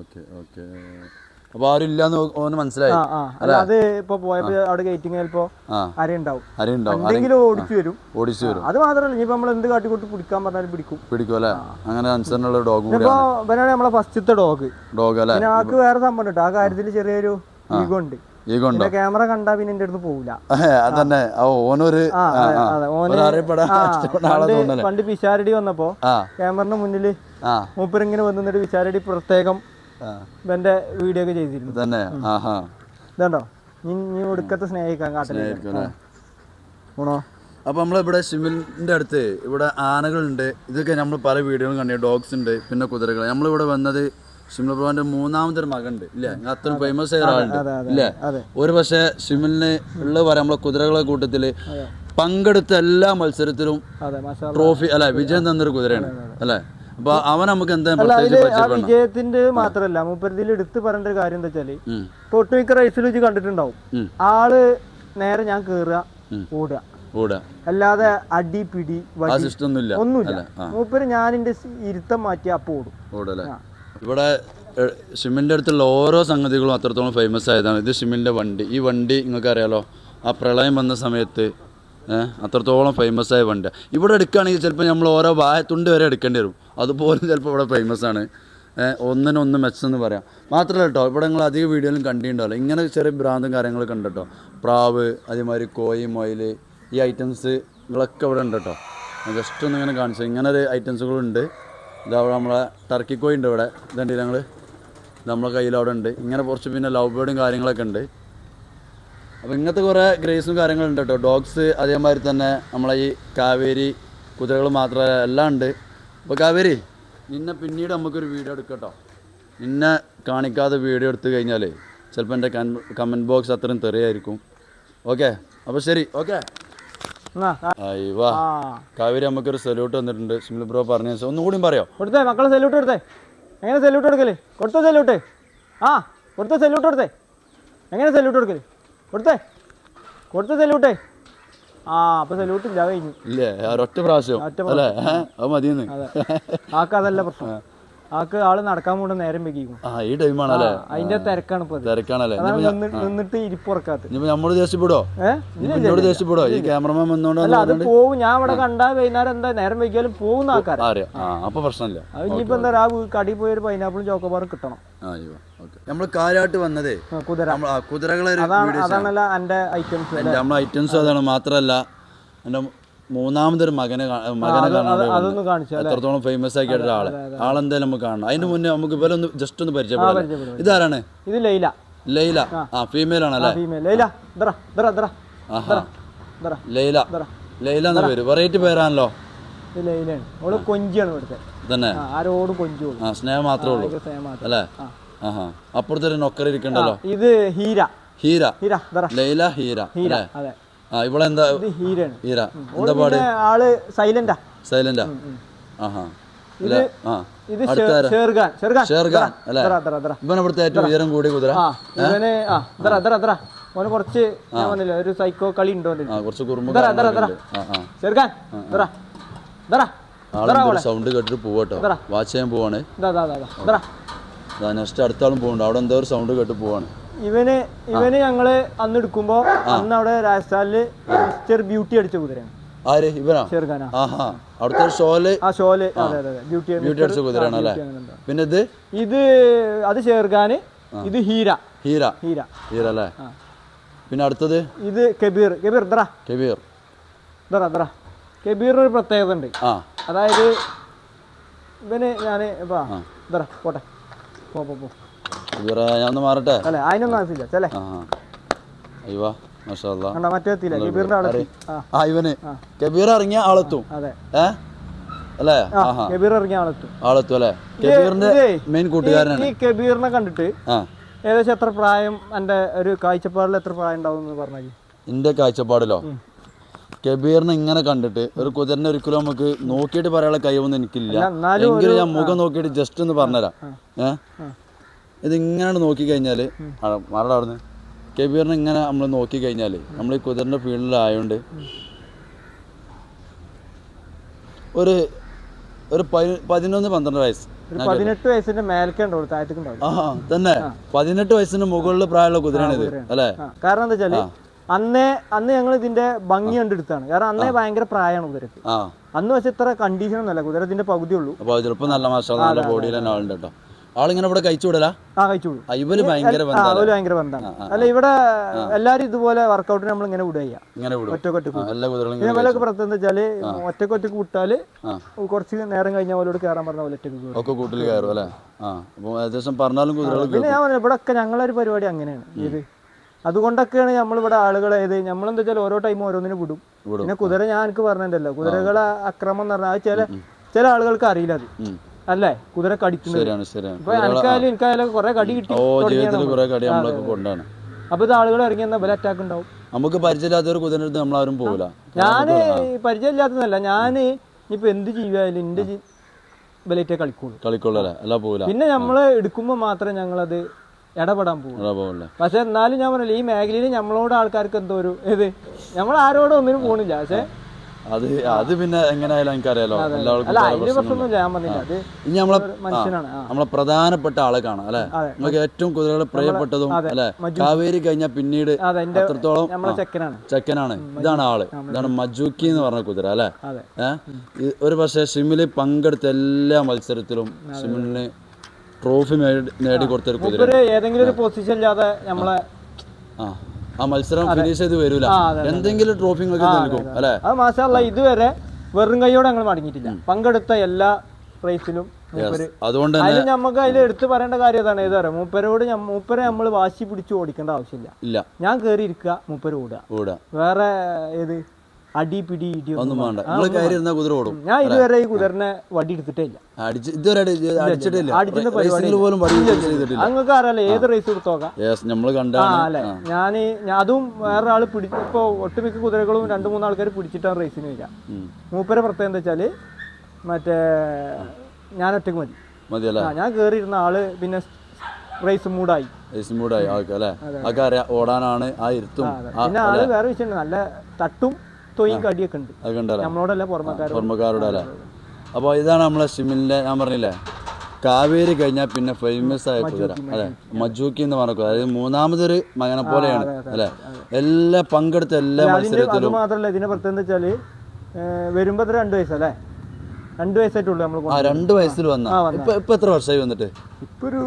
Okay okay. അപ്പൊ ആരും ഇല്ലാന്ന് ഓന് മനസ്സിലായി. അത് ഇപ്പൊ പോയപ്പോ അവിടെ ഗേറ്റിങ് ചിലപ്പോ ആ. ആരെയുണ്ടാവും ആരുണ്ടാവും എന്തെങ്കിലും ഓടിച്ചു വരും. ഓടിച്ചു വരും. അത് മാത്രമല്ല ഇനിയിപ്പോ നമ്മൾ എന്ത് കാട്ടി കാട്ടിക്കൂട്ട് പിടിക്കാൻ പറഞ്ഞാലും പിടിക്കും. പിടിക്കും അല്ലെ? അങ്ങനെ അനുസരണുള്ള ഡോഗ് കൂടി ഇപ്പൊ ഇവനാണ് നമ്മളെ ഫസ്റ്റത്തെ ഡോഗ് ഡോഗ് അല്ലെ? ആൾക്ക് വേറെ സംഭവം ഉണ്ട് ആ കാര്യത്തിൽ ചെറിയൊരു ഈഗോ ഉണ്ട്. ക്യാമറ കണ്ടാ പിന്നെ എന്റെ അടുത്ത് പോവില്ല അതന്നെ ഓനൊരു പണ്ട് പിശാരടി വന്നപ്പോ ക്യാമറിന്റെ മുന്നിൽ മൂപ്പരിങ്ങനെ വന്നിട്ട് പിശാരടി പ്രത്യേകം. ഇവന്റെ വീഡിയോ ഒക്കെ ചെയ്തിരുന്നു. തന്നെ ആഹാ. ഇതുണ്ടോ? നീ ഒടുക്കത്തെ സ്നേഹിക്കാൻ കാട്ടില്ല ഗുണോ അപ്പോൾ നമ്മളിവിടെ ഷിമിലിന്റെ അടുത്ത് ഇവിടെ ആനകളുണ്ട്. ഇതൊക്കെ നമ്മൾ പല വീഡിയോകളും കണ്ടു ഡോഗ്സ് ഉണ്ട് പിന്നെ കുതിരകൾ നമ്മളിവിടെ വന്നത് ഷിമിൽ പ്രഭാന്റെ മൂന്നാമത്തെ ഒരു മകണ്ട് ഇല്ലേ? അത്ര ഫേമസ് ആയ ഒരാളുണ്ട് ഇല്ലേ. ഒരു പക്ഷേ ഷിമിലിന് ഉള്ള പറയാം നമ്മളെ കുതിരകളെ കൂട്ടത്തിൽ പങ്കെടുത്ത എല്ലാ മത്സരത്തിലും ട്രോഫി അല്ലെ? വിജയം തന്നൊരു കുതിരയാണ് അല്ലേ? അപ്പൊ അവൻ നമുക്ക് എന്താ ആ വിജയത്തിന്റെ മാത്രല്ല മൂപ്പരത്തിൽ എടുത്ത് പറയേണ്ട ഒരു കാര്യം എന്താ വെച്ചാൽ. ഇപ്പൊ ഒട്ടുമിക്ക റൈസിൽ വെച്ച് കണ്ടിട്ടുണ്ടാവും. ആൾ നേരെ ഞാൻ കേറുക ഓടുക. അല്ലാതെ അടി പിടി ഒന്നുമില്ല. മൂപ്പര് ഞാൻ എന്റെ ഇരുത്തം മാറ്റി അപ്പൊ ഓടും. ഇവിടെ ഷിമിന്റെ അടുത്തുള്ള ഓരോ സംഗതികളും അത്രത്തോളം ഫേമസ് ആയതാണ്. ഇത് ഷിമിന്റെ വണ്ടി. ഈ വണ്ടി നിങ്ങൾക്ക് അറിയാലോ ആ പ്രളയം വന്ന സമയത്ത് അത്രത്തോളം ഫേമസ് ആയ വണ്ടി. ഇവിടെ എടുക്കുകയാണെങ്കിൽ ചിലപ്പോൾ നമ്മൾ ഓരോ വായത്തുണ്ട് വരെ എടുക്കേണ്ടി വരും. അതുപോലും ചിലപ്പോൾ ഇവിടെ ഫേമസ് ആണ്. ഒന്നിനൊന്ന് മെച്ചെന്ന് പറയാം. മാത്രമല്ല കേട്ടോ ഇവിടെ നിങ്ങൾ അധികം വീഡിയോയിലും കണ്ടിട്ടുണ്ടാവില്ല. ഇങ്ങനെ ചെറിയ ഭ്രാന്തും കാര്യങ്ങളൊക്കെ ഉണ്ട് കേട്ടോ പ്രാവ് അതേമാതിരി കോയി മൊയിൽ ഈ ഐറ്റംസുകളൊക്കെ ഇവിടെ ഉണ്ട് കേട്ടോ ജസ്റ്റ് ഒന്ന് ഇങ്ങനെ കാണിച്ചു ഇങ്ങനെ ഒരു ഐറ്റംസുകളുണ്ട് ഇതാ അവിടെ നമ്മളെ ടർക്കി കോയി ഉണ്ട് ഇവിടെ. ഇതുണ്ട് ഞങ്ങൾ നമ്മളെ കയ്യിൽ അവിടെ ഉണ്ട്. ഇങ്ങനെ കുറച്ച് പിന്നെ ലവ് ബേർഡും കാര്യങ്ങളൊക്കെ ഉണ്ട്. അപ്പോൾ ഇങ്ങനത്തെ കുറേ ഗ്രേസും കാര്യങ്ങളുണ്ട് കേട്ടോ ഡോഗ്സ് അതേമാതിരി തന്നെ നമ്മളെ ഈ കാവേരി കുതിരകൾ മാത്രമല്ല എല്ലാം ഉണ്ട്. അപ്പോൾ കാവേരി നിന്നെ പിന്നീട് നമുക്കൊരു വീഡിയോ എടുക്കട്ടോ നിന്നെ കാണിക്കാതെ വീഡിയോ എടുത്തു കഴിഞ്ഞാൽ ചിലപ്പോൾ എന്റെ കമന്റ് ബോക്സ് അത്രയും തെറിയായിരിക്കും. ഓക്കെ അപ്പോൾ ശരി. ഓക്കെ വാ. കാവേരി നമുക്കൊരു സല്യൂട്ട് വന്നിട്ടുണ്ട് സിമിൽ ബ്രോ പറഞ്ഞ ഒന്നുകൂടി പറയോ? കൊടുത്തേ മക്കളെ സല്യൂട്ട് കൊടുത്തേ. എങ്ങനെ സല്യൂട്ട് കൊടുക്കൽ? കൊടുത്ത സല്യൂട്ട് ആ കൊടുത്ത സല്യൂട്ട് കൊടുത്തേ. എങ്ങനെ സല്യൂട്ട് കൊടുക്കൽ? കൊടുത്തേ. കൊടുത്ത സല്യൂട്ടേ. ആ അപ്പൊ സല്യൂട്ട് ഇല്ല കഴിഞ്ഞു. ഇല്ലേ? ഒറ്റ പ്രാവശ്യം. അല്ലേ? അത് മതിയെന്ന്. ആക്കാതല്ല പ്രശ്നം. ആക്ക് ആൾ നടക്കാൻ പോകുന്ന നേരം വെക്കിക്കും ആ ഈ ടൈമാണല്ലേ അതിന്റെ തിരക്കാണ് ഇപ്പൊ തിരക്കാണല്ലേ. നിന്നിട്ട് ഇരിപ്പുറക്കാത്ത ഇനിയിപ്പോ നമ്മളോട് ദേഷ്യപ്പെടോ എന്നോട് ദേഷ്യപ്പെടോ ഈ ക്യാമറമാൻ വന്നോണ്ട് അത് പോവും. ഞാൻ ഇവിടെ കണ്ടാ വൈകുന്നേരം എന്താ നേരം വെക്കാലും പോകുന്ന ആൾക്കാരാ. അറിയാം. അപ്പൊ പ്രശ്നമില്ല. ഇനിയിപ്പോ എന്താ ആ കടി കടയിൽ പോയി ഒരു പൈനാപ്പിളും ചോക്കോബാറും കിട്ടണം. നമ്മൾ കാര്യമായിട്ട് വന്നതേ കുതിരകളെ അതാണല്ല എന്റെ ഐറ്റംസ് നമ്മളെ ഐറ്റംസ് അതാണ്. മാത്രമല്ല എന്റെ മൂന്നാമതൊരു മകനെ മകനെ കാണാൻ എത്രത്തോളം ഫേമസ് ആക്കിയ ഒരാളെ. ആളെന്തായാലും നമുക്ക് കാണണം. അതിന് മുന്നേ നമുക്ക് ഇവരെ ഒന്ന് ജസ്റ്റ് ഒന്ന് പരിചയപ്പെടാം. ഇതാരാണ്? ഇത് ലൈല. ലൈല. ആ. ഫീമെയിൽ ആണല്ലേ? ലൈല ലൈല. എന്ന പേര്. വെറൈറ്റി പേരാണല്ലോ. ലൈലയാണ്. കൊഞ്ചിയാണ് ഇവിടുത്തെ. തന്നെ. ആരോട് കൊഞ്ചു ആ സ്നേഹം മാത്രമേ ഉള്ളൂ. അല്ലേ? ആഹാ. അപ്പുറത്തെ നൊക്കറി ഇരിക്കണ്ടല്ലോ? ഇത് ഹീര. ഹീര. ഹീര ലൈല ഹീര. ഹീര അതെ. ആ ഇത് ഹീരയാണ്. ഹീര. എന്താ പാട്? ആൾ സൈലന്റാ. സൈലന്റാ? ആഹാ. ഇത് ഷേർഖാൻ. അല്ലേ? ദറ ദറ ദറ ഇവൻ ഇവിടുത്തെ ഏറ്റവും ഉയരം കൂടിയ കുതിര. ആ ഇവന് ഓന് കുറച്ച് ഞാൻ പറഞ്ഞില്ല ഒരു സൈക്കോ കളി ഉണ്ടോ ആ കുറച്ച് സൗണ്ട് കേട്ടിട്ട് പോവട്ടോ. വാച്ച് ചെയ്യാൻ പോവാണ്. നെക്സ്റ്റ് അടുത്താളും പോകുന്നുണ്ട് അവിടെ എന്തോ ഒരു സൗണ്ട് കേട്ട് പോവാണ്. ഇവന് ഇവന് ഞങ്ങൾ അന്ന് എടുക്കുമ്പോ അന്ന് അവിടെ രാജസ്ഥാനിൽ മിസ്റ്റർ ബ്യൂട്ടി അടിച്ച കുതിരയാണ്. ആര്? ഇവനാ? ഷേർഖാനാ ആഹാ. അവിടുത്തെ ഒരു ആ ഷോൽ. അതെ അതെ ബ്യൂട്ടി ബ്യൂട്ടി അടിച്ച കുതിരയാണ് അല്ലേ? പിന്നെ ഇത് ഇത് അത് ഷേർഖാന് ഇത് ഹീര. ഹീര. ഹീര. ഹീര അല്ലേ? പിന്നെ അടുത്തത്? ഇത് കബീർ. കബീർ ദറ കബീർ. ദറ ദറ കബീറിന് ഒരു പ്രത്യേകത ഉണ്ട്. അതായത് ഇവന് ഞാൻ ഇതാ പോട്ടെ. പോ പോ പോ. ഞാൻ ഒന്ന് മാറട്ടെ? അല്ല? അതിനൊന്നും ആവശ്യമില്ല. ചെല്ലേ? ആ അയ്യോ മാഷാ അല്ലാ. കണ്ട മറ്റേ എത്തിയില്ല? കബീറിന്റെ അവിടെ ആ. ഇവന്. കബീർ ഇറങ്ങിയ ആളെത്തും അതെ. ഏ? അല്ലേ? ആ കബീർ ഇറങ്ങിയ ആളെത്തും ആളെത്തും അല്ലേ? കബീറിന്റെ മെയിൻ കൂട്ടുകാരനാണ്. ഈ കബീറിനെ കണ്ടിട്ട് ഏകദേശം എത്ര പ്രായം എന്റെ ഒരു കാഴ്ചപ്പാടിൽ എത്ര പ്രായം ഉണ്ടാവും എന്ന് പറഞ്ഞാൽ എന്റെ കാഴ്ചപ്പാടിലോ? കബീറിനെ ഇങ്ങനെ കണ്ടിട്ട് ഒരു കുതിരനെ ഒരിക്കലും നമുക്ക് നോക്കിയിട്ട് പറയാനുള്ള കഴിവൊന്നും എനിക്കില്ല. എങ്കിലും ഞാൻ മുഖം നോക്കിയിട്ട് ജസ്റ്റ് ഒന്ന് പറഞ്ഞുതരാം. ഏ? ഇത് ഇങ്ങനെ നോക്കി കഴിഞ്ഞാൽ മാറടാ അവിടുന്ന്. കബീറിനെ ഇങ്ങനെ നമ്മൾ നോക്കി കഴിഞ്ഞാൽ നമ്മൾ ഈ കുതിരന്റെ ഫീൽഡിലായതുകൊണ്ട് ഒരു ഒരു പതി- പതിനൊന്ന് പന്ത്രണ്ട് വയസ്സ്. പതിനെട്ട് വയസ്സിന്റെ മേൽക്കേ ഉണ്ടാവും താഴത്തേക്ക് ആ തന്നെ. പതിനെട്ട് വയസ്സിന്റെ മുകളിൽ പ്രായമുള്ള കുതിരയാണിത് അല്ലേ? ആ, കാരണം എന്താ വെച്ചാൽ അന്നേ അന്ന് ഞങ്ങൾ ഇതിന്റെ ഭംഗി കണ്ടെടുത്താണ്. കാരണം അന്നേ ഭയങ്കര പ്രായമാണ് കുതിരക്ക്. അന്ന് വെച്ച് ഇത്ര കണ്ടീഷൻ ഒന്നല്ല കുതിര ഇതിന്റെ പകുതി ഉള്ളൂ. അപ്പോൾ ചെറുപ്പം നല്ല മാസം നല്ല ബോഡിയിൽ തന്നെ ആളുണ്ട് കേട്ടോ. ആളിങ്ങനെ ഇവിടെ കഴിച്ചു വിടലാ? ആ കഴിച്ചോളൂ ആ, ഇവർ ഭയങ്കര ഭയങ്കര ബന്ധമാണ്. അല്ല ഇവിടെ എല്ലാരും ഇതുപോലെ വർക്കൗട്ടിന് നമ്മൾ ഇങ്ങനെ വിടുക ചെയ്യാം ഇങ്ങനെ വിടും. ഒറ്റ ഒറ്റയ്ക്ക് ആ, എല്ലാ കുതിരകളും പിന്നെ ഇങ്ങനെ വിലക്ക് പ്രത്യേകം എന്താ വെച്ചാൽ ഒറ്റയ്ക്ക് ഒറ്റയ്ക്ക് വിട്ടാൽ കുറച്ച് നേരം കഴിഞ്ഞാൽ പോലോട് കയറാൻ പറഞ്ഞ പോലെ ഒറ്റയ്ക്ക് കയറും ഒക്കെ കൂട്ടിൽ കയറും അല്ലേ? ആ അപ്പോൾ ഏകദേശം പറഞ്ഞാലും കുതിരകൾ പിന്നെ ഞാൻ പറഞ്ഞു ഇവിടെ ഒക്കെ ഞങ്ങളൊരു പരിപാടി അങ്ങനെയാണ്. ഇത് അതുകൊണ്ടൊക്കെയാണ് നമ്മൾ ഇവിടെ ആളുകളെ ഇത് നമ്മളെന്താ വെച്ചാൽ ഓരോ ടൈം ഓരോന്നിനും വിടും. വിടും. പിന്നെ കുതിര ഞാൻ എനിക്ക് പറഞ്ഞിട്ടുണ്ടല്ലോ കുതിരകളെ അക്രമം എന്ന് പറഞ്ഞാൽ ചില ചില ആളുകൾക്ക് അറിയില്ല അത്. അല്ലേ? കുതിര കടിക്കുന്നത് എനിക്കായാലും കുറെ കടി കിട്ടി കൊണ്ടാണ്. അപ്പൊ ഇത് ആളുകൾ ഇറങ്ങി എന്നാൽ അറ്റാക്ക് ഉണ്ടാവും. നമുക്ക് പരിചയമില്ലാത്തൊരു കുതിരന്റെ അടുത്ത് നമ്മളാരും പോകില്ല ഞാൻ പരിചയമില്ലാത്തതല്ല. ഞാൻ ഇപ്പൊ എന്ത് ചെയ്യുമായാലും എന്റെ ബലറ്റേ കളിക്കുള്ളൂ. പോകില്ല പിന്നെ നമ്മൾ എടുക്കുമ്പോൾ മാത്രമേ ഞങ്ങളത് ഇടപെടാൻ പോകും പക്ഷെ എന്നാലും ഞാൻ പറഞ്ഞില്ല ഈ മേഖലയിൽ നമ്മളോട് ആൾക്കാർക്ക് എന്തോ ഒരു ഇത്. നമ്മൾ ആരോടും ഒന്നിനും പോണില്ല. പക്ഷെ അത് അത് പിന്നെ എങ്ങനെയായാലും എനിക്കറിയാലോ. എല്ലാവർക്കും ഇനി നമ്മളെ നമ്മളെ പ്രധാനപ്പെട്ട ആളെ കാണാം അല്ലെ? നമുക്ക് ഏറ്റവും കൂടുതൽ പ്രിയപ്പെട്ടതും അല്ലെ? കാവേരി കഴിഞ്ഞ പിന്നീട് എത്രത്തോളം അത്രത്തോളം ചെക്കനാണ്. ഇതാണ് ആൾ. ഇതാണ് മജൂക്കി എന്ന് പറഞ്ഞ കുതിര അല്ലെ? ഒരു പക്ഷേ ഷിമിൽ പങ്കെടുത്ത എല്ലാ മത്സരത്തിലും ഷിമിലിന് ട്രോഫി നേടിക്കൊടുത്ത കൊടുത്തൊരു കുതിര ഏതെങ്കിലും ഒരു പൊസിഷൻ ഇല്ലാതെ നമ്മളെ ആ. ആ മത്സരം ഫിനിഷ് ചെയ്ത് വരൂല. എന്തെങ്കിലും ട്രോഫി നിങ്ങൾക്ക് നൽകും അല്ലെ? അത് മാഷാല്ല ഇതുവരെ വെറും കൈയോടെ ഞങ്ങൾ മടങ്ങിയിട്ടില്ല. പങ്കെടുത്ത എല്ലാ റേസിലും മൂപ്പര്. അതുകൊണ്ട് തന്നെ നമുക്ക് അതിൽ എടുത്തു പറയേണ്ട കാര്യം അതാണ് ഏതാ പറയാം മൂപ്പരോട് മൂപ്പരെ നമ്മൾ വാശി പിടിച്ച് ഓടിക്കേണ്ട ആവശ്യമില്ല. ഇല്ല. ഞാൻ കയറി ഇരിക്കുക മൂപ്പര് ഓടുക. വേറെ ഏത്? അടി പിടി ഇടി ഒന്നും ഒന്നും വേണ്ട. നിങ്ങൾ കയറി ഇരുന്ന കുതിര ഓടും ഞാൻ ഇതുവരെ ഈ കുതിരനെ വടി എടുത്തിട്ടേ ഇല്ല. അടിച്ച് ഇതുവരെ അടിച്ചിട്ടില്ല. അടിച്ചിട്ട് പോലും അറിയാലോ ഏത് റേസ് എടുത്തോക്കാം നമ്മൾ അല്ലെ? ഞാൻ അതും വേറൊരാൾ പിടി ഇപ്പൊ ഒട്ടുമിക്ക കുതിരകളും രണ്ട് മൂന്ന് ആൾക്കാർ പിടിച്ചിട്ടാണ് റേസിന് വരിക. മൂപ്പര പ്രത്യേകം എന്താ വെച്ചാൽ മറ്റേ ഞാൻ ഒറ്റയ്ക്ക് മതി. ഞാൻ കയറിയിരുന്ന ആൾ പിന്നെ റേസ് മൂടായി റേസ് അറിയാം. ഓടാനാണ് ആ ഇരുത്തും. പിന്നെ ആൾ വേറെ വിഷയം നല്ല തട്ടും തൊയ്യും കടിയൊക്കെ ഉണ്ട്. അത് കണ്ടല്ലേ നമ്മളോടല്ല പുറമക്കാരോട്. ഓർമ്മക്കാരുടെ അല്ലേ? അപ്പോൾ ഇതാണ് നമ്മളെ ഷിമിലിന്റെ ഞാൻ പറഞ്ഞില്ലേ? കാവേരി കഴിഞ്ഞാൽ പിന്നെ ഫേമസ് ആയ കുതിര അതെ മജൂക്കി എന്ന് പറഞ്ഞ കുതിര. അതായത് മൂന്നാമതൊരു മകനെ പോലെയാണ് അല്ലെ? എല്ലാ പങ്കെടുത്ത എല്ലാ മത്സരത്തിലും മാത്രമല്ല ഇതിന്റെ പ്രത്യേകത വെച്ചാൽ വരുമ്പോ രണ്ട് വയസ്സല്ലേ? രണ്ട് വയസ്സായിട്ടുള്ളൂ നമ്മൾ ആ രണ്ട് വയസ്സിൽ വന്ന. ഇപ്പൊ ഇപ്പൊ എത്ര വർഷമായി വന്നിട്ട്? ഇപ്പൊ ഒരു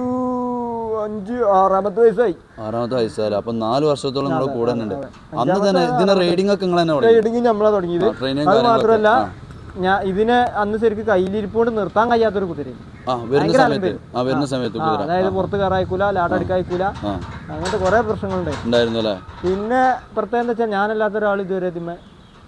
അഞ്ച് ആറാമത്തെ വയസ്സായി. ആറാമത്തെ വയസ്സായാലും അപ്പൊ നാല് വർഷത്തോളം നമ്മുടെ കൂടെ തന്നെ ഉണ്ട് അന്ന് തന്നെ ഇതിന്റെ റൈഡിംഗ് ഒക്കെ നിങ്ങൾ തന്നെ ഇടുങ്ങി നമ്മളാ തുടങ്ങിയത്. ട്രെയിനിങ് അത് മാത്രല്ല ഞാൻ ഇതിനെ അന്ന് ശരിക്കും കയ്യിലിരിപ്പോണ്ട് നിർത്താൻ കഴിയാത്തൊരു കുതിര വരുന്ന സമയത്ത്. അതായത് പുറത്ത് കയറായിക്കൂല ലാട്ടടിക്കായിക്കൂല അങ്ങനത്തെ കുറെ പ്രശ്നങ്ങളുണ്ടായിരുന്നു. പിന്നെ പ്രത്യേകം വെച്ചാൽ ഞാനല്ലാത്ത ഒരാൾ ഇതുവരെ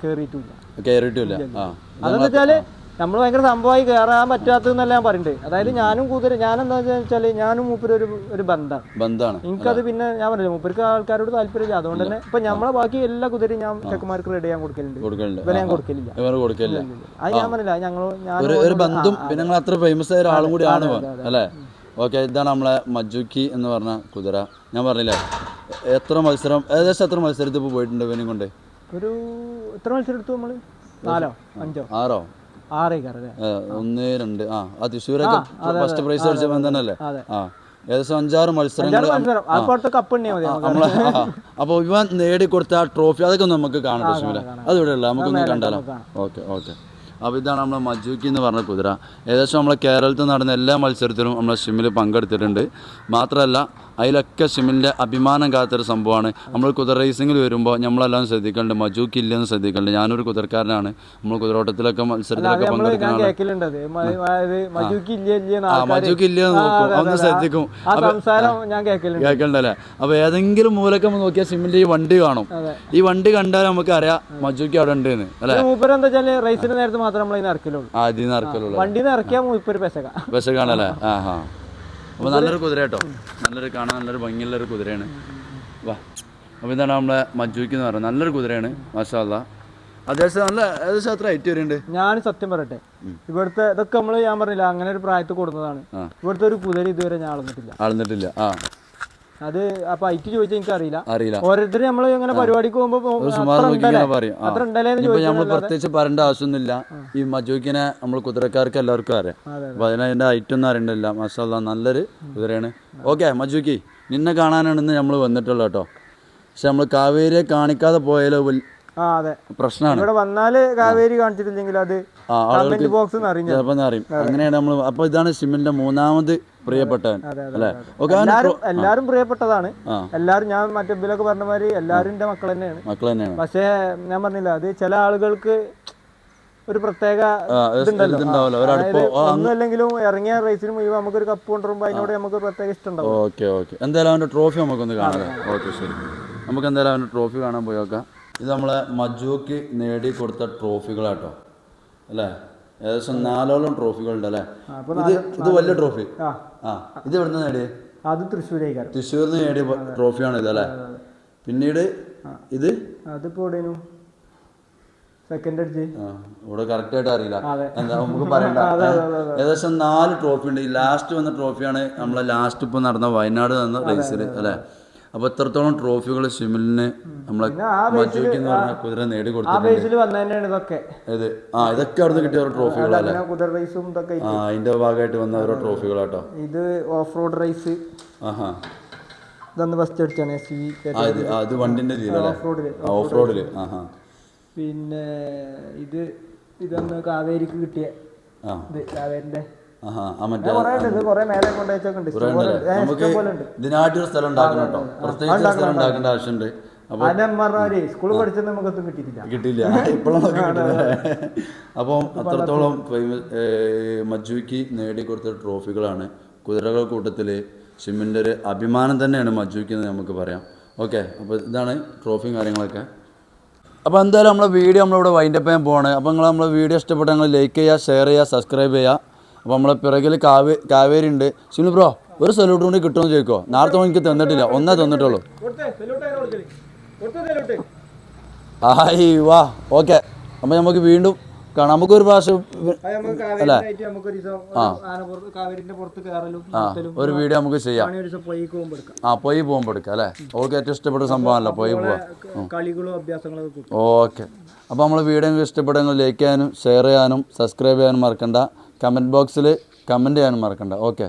കയറിയിട്ടില്ല കയറിയിട്ടില്ല ആ. അതെന്ന് വെച്ചാൽ നമ്മൾ ഭയങ്കര സംഭവമായി കയറാൻ പറ്റാത്തതെന്നല്ല ഞാൻ പറയുന്നുണ്ട് അതായത് ഞാനും കുതിര ഞാനെന്താ വെച്ചാൽ ഞാനും മൂപ്പര് ഒരു ഒരു ബന്ധമാണ് ബന്ധാണ്. എനിക്കത് പിന്നെ ഞാൻ പറഞ്ഞില്ല മൂപ്പർക്ക് ആൾക്കാരോട് താല്പര്യമില്ല. അതുകൊണ്ട് തന്നെ ഇപ്പൊ നമ്മളെ ബാക്കി എല്ലാ കുതിരയും ഞാൻ ചെക്കന്മാർക്ക് റെഡി ചെയ്യാൻ കൊടുക്കലുണ്ട്. ഇവരെ ഞാൻ കൊടുക്കലില്ല. ഇവർ കൊടുക്കില്ല അത് ഞാൻ പറഞ്ഞില്ല ഞങ്ങൾ ഞാൻ ഒരു ബന്ധം പിന്നെ ഞങ്ങൾ അത്ര ഫേമസ് ആയ ഒരാളും കൂടിയാണ് അല്ലേ? ഓക്കെ ഇതാണ് നമ്മളെ മജുക്കി എന്ന് പറഞ്ഞ കുതിര. ഞാൻ പറഞ്ഞില്ലേ എത്ര മത്സരം ഏകദേശം എത്ര മത്സരത്തിൽ ഇപ്പോൾ പോയിട്ടുണ്ട് ഇവനെ കൊണ്ട്? ഒരു എത്ര മത്സരം എടുത്തു നമ്മൾ? നാലോ? അഞ്ചോ? ആറോ? ഒന്ന് രണ്ട് ആ തൃശ്ശൂരൊക്കെ ഫസ്റ്റ് പ്രൈസ് അടിച്ചവൻ തന്നെയല്ലേ. ആ ഏകദേശം അഞ്ചാറ് മത്സരങ്ങൾ അപ്പോൾ ഇവൻ നേടിക്കൊടുത്ത ആ ട്രോഫി അതൊക്കെ നമുക്ക് കാണാം തൃശ്ശൂര്. അത് ഇവിടെ ഉള്ള നമുക്കൊന്ന് കണ്ടാലോ? Okay okay. അപ്പോൾ ഇതാണ് നമ്മളെ മജൂക്കി എന്ന് പറഞ്ഞ കുതിര. ഏകദേശം നമ്മളെ കേരളത്തിൽ നടന്ന എല്ലാ മത്സരത്തിലും നമ്മളെ ഷിമിൽ പങ്കെടുത്തിട്ടുണ്ട്. മാത്രമല്ല അതിലൊക്കെ ഷിമിലിന്റെ അഭിമാനം കാത്തൊരു സംഭവമാണ്. നമ്മൾ കുതിര റേസിങ്ങിൽ വരുമ്പോൾ നമ്മളെല്ലാം ശ്രദ്ധിക്കേണ്ടത് മജൂക്ക് ഇല്ലെന്ന് ശ്രദ്ധിക്കേണ്ടത്. ഞാനൊരു കുതിരക്കാരനാണ്. നമ്മൾ കുതിരോട്ടത്തിലൊക്കെ മത്സരത്തിലൊക്കെ പങ്കെടുക്കുന്ന ആ മജൂക്ക് ഇല്ലെന്ന് നോക്കും. ഒന്ന് ശ്രദ്ധിക്കും. കേൾക്കണ്ടല്ലേ? അപ്പൊ ഏതെങ്കിലും മൂലക്ക് നമ്മൾ നോക്കിയാൽ സിമിന്റെ ഈ വണ്ടി കാണും. ഈ വണ്ടി കണ്ടാൽ നമുക്ക് അറിയാം മജൂക്ക് അവിടെ ഉണ്ട് അല്ലെ? മൂപ്പര് എന്താ വെച്ചാൽ റേസിന്റെ നേരത്തെ മാത്രം നമ്മൾ ഇറക്കലുള്ളൂ. ആദ്യം നിന്ന് ഇറക്കിയാൽ മൂപ്പര് പെസക ബസ് കാണല്ലേ ആ ഹാ അപ്പൊ നല്ലൊരു കുതിര കേട്ടോ. നല്ലൊരു കാണാൻ നല്ലൊരു ഭംഗിയുള്ളൊരു കുതിരയാണ്. വാ. അപ്പോൾ ഇതാണ് നമ്മളെ മജൂക്ക് എന്ന് പറയുന്നത്. നല്ലൊരു കുതിരയാണ് മാഷാല്ല അത്യാവശ്യം നല്ല ഏകദേശം എത്ര ഹൈറ്റ് വരുന്നുണ്ട് ഞാൻ സത്യം പറയട്ടെ. ഇവിടുത്തെ ഇതൊക്കെ നമ്മൾ ഞാൻ പറഞ്ഞില്ല അങ്ങനെ ഒരു പ്രായത്തിൽ കൊടുത്തതാണ്. ഇവിടുത്തെ ഒരു കുതിര ഇതുവരെ ഞാൻ അളന്നിട്ടില്ല അളന്നിട്ടില്ല ആ. അത് അപ്പൊ ഐറ്റ് ചോദിച്ചാൽ എനിക്ക് അറിയില്ല. അറിയില്ല ഓരോരുത്തർ നമ്മൾ ഇങ്ങനെ പരിപാടിക്ക് പോകുമ്പോ നോക്കി ഇങ്ങനെ പറയും. ആ. അത്ര ഇപ്പൊ നമ്മൾ പ്രത്യേകിച്ച് പറയേണ്ട ആവശ്യമൊന്നുമില്ല. ഈ മജൂക്കിനെ നമ്മൾ കുതിരക്കാർക്ക് എല്ലാവർക്കും അറിയാം. അപ്പൊ അതിനെ ഐറ്റം ഒന്നും അറിയണ്ടല്ല മസാല നല്ലൊരു കുതിരയാണ്. ഓക്കെ മജൂക്കി നിന്നെ കാണാനാണ് ഇന്ന് നമ്മൾ വന്നിട്ടുള്ളത് കേട്ടോ. പക്ഷെ നമ്മൾ കാവേരിയെ കാണിക്കാതെ പോയാലോ പ്രശ്നമാണ്. ഇവിടെ വന്നാൽ കാവേരി കാണിച്ചിട്ടില്ലെങ്കിൽ അത് ബോക്സ് അറിയും. അങ്ങനെയാണ് നമ്മൾ അപ്പൊ ഇതാണ് സിമിന്റെ മൂന്നാമത് പ്രിയപ്പെട്ടവൻ അല്ലേ? എല്ലാരും പ്രിയപ്പെട്ടതാണ്. എല്ലാരും ഞാൻ മറ്റേ ഇതിലൊക്കെ പറഞ്ഞ മാതിരി എല്ലാരും മക്കൾ തന്നെയാണ്. മക്കൾ തന്നെയാണ്. പക്ഷേ ഞാൻ പറഞ്ഞില്ല അത് ചില ആളുകൾക്ക് ഒരു പ്രത്യേക ഒന്നുമല്ലെങ്കിലും ഇറങ്ങിയ റേസിന് മുഴുവൻ നമുക്കൊരു കപ്പ് കൊണ്ടുവരുമ്പോൾ അതിനോട് നമുക്ക് പ്രത്യേക ഇഷ്ടം ഓക്കെ ഓക്കെ. എന്തായാലും അവന്റെ ട്രോഫി നമുക്കൊന്ന് കാണാം. ഓക്കെ ശരി. നമുക്ക് എന്തായാലും അവന്റെ ട്രോഫി കാണാൻ പോയോക്കാം ഇത് നമ്മളെ മജൂക്ക് നേടി കൊടുത്ത ട്രോഫികളാട്ടോ. അല്ലേ? ഏകദേശം നാലോളം ട്രോഫികളുണ്ട് അല്ലേ? ഇത് ഇത് വലിയ ട്രോഫി? ആ. ഇത് എവിടുന്ന് നേടിയത് അത് തൃശ്ശൂരേക്കാരം. തൃശ്ശൂരിൽ നിന്ന് നേടിയ ട്രോഫിയാണ് ഇത് അല്ലേ? പിന്നീട് ഇത്? അതിപ്പോ സെക്കൻഡ് അടിച്ച്. ഇവിടെ കറക്റ്റ് ആയിട്ട് അറിയില്ല. എന്താ നമുക്ക് പറയണ്ട. ഏകദേശം നാല് ട്രോഫി ഉണ്ട് ഈ ലാസ്റ്റ് വന്ന ട്രോഫിയാണ് നമ്മളെ ലാസ്റ്റ് ഇപ്പൊ നടന്ന വയനാട് നടന്ന റേസിൽ അല്ലേ? അപ്പൊ എത്രത്തോളം ട്രോഫികൾ ഷിമിലിന് നമ്മളെ മജൂക്ക് എന്ന് പറഞ്ഞ കുതിര നേടി കൊടുത്തിട്ടുണ്ട് ആ ഇതൊക്കെ അവിടുന്ന് കിട്ടിയ ഓരോ ട്രോഫികളല്ലേ കുതിര റേസും ഇതൊക്കെ ആ അതിന്റെ ഭാഗമായിട്ട് വന്ന ഓരോ ട്രോഫികളാട്ടോ. ഇത് ഓഫ് റോഡ് റേസ് ആഹാ. ഇതൊന്ന് ഫസ്റ്റ് അടിച്ചാണ് എസ് വി ആ ഇത് വണ്ടിന്റെ ഓഫ് റോഡിൽ ആഹാ. പിന്നെ ഇത് ഇതൊന്ന് കാവേരിക്ക് കിട്ടിയ ഇത് കാവേരിന്റെ ഇതിനായിട്ടൊരു സ്ഥലം ഉണ്ടാക്കണം കേട്ടോ. പ്രത്യേകിച്ച് സ്ഥലം ഉണ്ടാക്കേണ്ട ആവശ്യമുണ്ട്. അപ്പൊ സ്കൂളിൽ പഠിച്ചത് നമുക്കൊന്നും കിട്ടിയിട്ടില്ല. കിട്ടിയില്ല. ഇപ്പോഴും അപ്പം അത്രത്തോളം മജുവിക്ക് നേടിക്കൊടുത്ത ട്രോഫികളാണ് കുതിരകൾ കൂട്ടത്തിൽ ഷിമിന്റെ ഒരു അഭിമാനം തന്നെയാണ് മജുവിക്ക് എന്ന് നമുക്ക് പറയാം. ഓക്കെ അപ്പോൾ ഇതാണ് ട്രോഫിയും കാര്യങ്ങളൊക്കെ. അപ്പോൾ എന്തായാലും നമ്മളെ വീഡിയോ നമ്മളിവിടെ വൈൻഡപ്പ് ചെയ്യാൻ പോവാണ്. അപ്പോൾ നിങ്ങൾ നമ്മളെ വീഡിയോ ഇഷ്ടപ്പെട്ടെങ്കിൽ ലൈക്ക് ചെയ്യുക ഷെയർ ചെയ്യുക സബ്സ്ക്രൈബ് ചെയ്യുക. അപ്പോൾ നമ്മളെ പിറകിൽ കാവേ കാവേരി ഉണ്ട് സുനിൽ ബ്രോ ഒരു സല്യൂട്ട് കൂടി കിട്ടുമെന്ന് ചോദിക്കോ? നേരത്തെ എനിക്ക് തന്നിട്ടില്ല. ഒന്നേ തന്നിട്ടുള്ളൂ. ആയി വാ. ഓക്കെ. അപ്പോൾ നമുക്ക് വീണ്ടും കാണാം. പ്രാവശ്യം ആനപ്പുറത്ത് കാവേരിന്റെ പുറത്ത് കയറലും ആ ഒരു വീഡിയോ നമുക്ക് ചെയ്യാം. ഒരു ആ പോയി പോകുമ്പോൾ എടുക്കാം അല്ലേ? ഓക്കെ ഏറ്റവും ഇഷ്ടപ്പെട്ട സംഭവമല്ല പോയി പോവാ. ഓക്കെ. അപ്പോൾ നമ്മൾ വീഡിയോ നിങ്ങൾക്ക് ഇഷ്ടപ്പെട്ടെങ്കിൽ ലൈക്ക് ചെയ്യാനും ഷെയർ ചെയ്യാനും സബ്സ്ക്രൈബ് ചെയ്യാനും മറക്കണ്ട. കമന്റ് ബോക്സിൽ കമന്റ് ചെയ്യാനും മറക്കണ്ട. ഓക്കെ.